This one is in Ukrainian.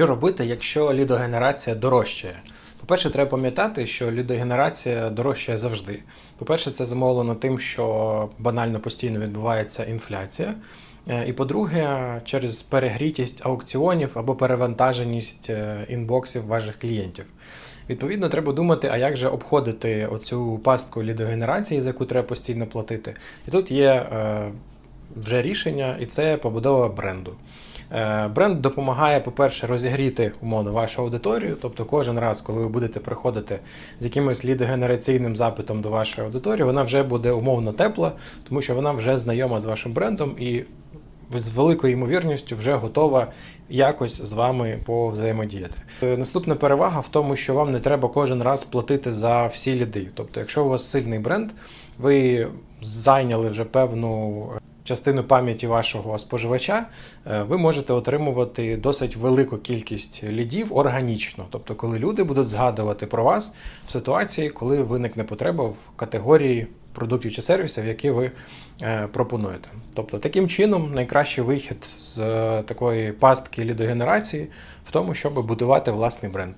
Що робити, якщо лідогенерація дорожчає? По-перше, треба пам'ятати, що лідогенерація дорожчає завжди. По-перше, це замовлено тим, що банально постійно відбувається інфляція. Е, І по-друге, через перегрітість аукціонів або перевантаженість е, інбоксів ваших клієнтів. Відповідно, треба думати, а як же обходити оцю пастку лідогенерації, за яку треба постійно платити. І тут є е, вже рішення, і це побудова бренду. Е, Бренд допомагає, по-перше, розігріти умовно вашу аудиторію. Тобто, кожен раз, коли ви будете приходити з якимось лідогенераційним запитом до вашої аудиторії, вона вже буде умовно тепла, тому що вона вже знайома з вашим брендом і з великою ймовірністю вже готова якось з вами повзаємодіяти. Е, Наступна перевага в тому, що вам не треба кожен раз платити за всі ліди. Тобто, якщо у вас сильний бренд, ви зайняли вже певну частину пам'яті вашого споживача, е, ви можете отримувати досить велику кількість лідів органічно. Тобто, коли люди будуть згадувати про вас в ситуації, коли виникне потреба в категорії продуктів чи сервісів, які ви е, пропонуєте. Тобто, таким чином найкращий вихід з е, такої пастки лідогенерації в тому, щоб будувати власний бренд.